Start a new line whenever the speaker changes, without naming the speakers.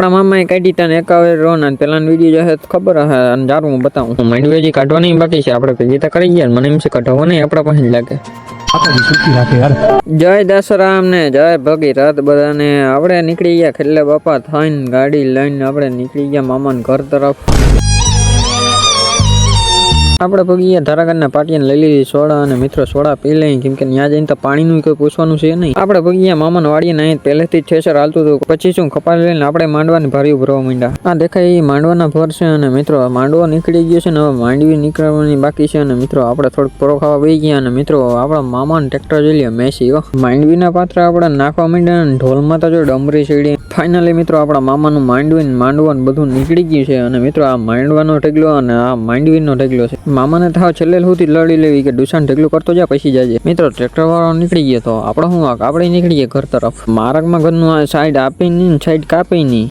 આપણા મામાએ કાઢી તને એકાવે રોન અને પેલા વીડિયો જો ખબર હે અને જારું હું બતાવું. હું માંડવી હજી કાઢવાની બાકી છે આપણે ભેગી તો કરી ગયા મને એમ છે કાઢવો નહીં આપણા પાસે લાગે. જય દશરામ ને જય ભગીરથ બધાને. આપણે નીકળી ગયા ખેલે બાપા થઈને ગાડી લઈને આપણે નીકળી ગયા મામાના ઘર તરફ. આપણે પગી ગયા ધારાગરના પાટિયાને લઈ લીધી સોડા અને મિત્રો સોડા પી લઈ, કેમ કે ત્યાં જઈને તો પાણીનું કોઈ પૂછવાનું છે નહીં. આપણે પગી મામા મામાના વાડીએ નહીં, પહેલેથી જ ઠેસર હાલતું હતું. પછી શું કપાલ લઈને આપણે માંડવાની ભારી ભરવા માંડ્યા. આ દેખાય એ માંડવાના ભર છે અને મિત્રો માંડવો નીકળી ગયો છે ને હવે માંડવી નીકળવાની બાકી છે અને મિત્રો, આપણે થોડુંક પરો વહી ગયા અને મિત્રો, આપણા મામાને ટ્રેક્ટર જોઈ લ્યો, મેસી માંડવીના પાત્ર આપણે નાખવા માંડ્યા અને ઢોલમાં તો જો ડમરી સીડી ફાઇનલી મિત્રો, આપણા મામાનું માંડવી ને માંડવાનું બધું નીકળી ગયું છે અને મિત્રો, આ માંડવાનો ઢગલો અને આ માંડવીનો ઢગલો છે. મામાને ઠાવ છેલ્લે સુધી લડી લેવી કે દુષણ ઢગલું કરતો જા, પછી જાજે. મિત્રો ટ્રેક્ટર વાળો નીકળી ગયો તો આપણે વાંક આપણે નીકળી ગયા ઘર તરફ. માર્ગમાં ઘરનું સાઈડ આપી નહીં સાઈડ કાપી નહીં.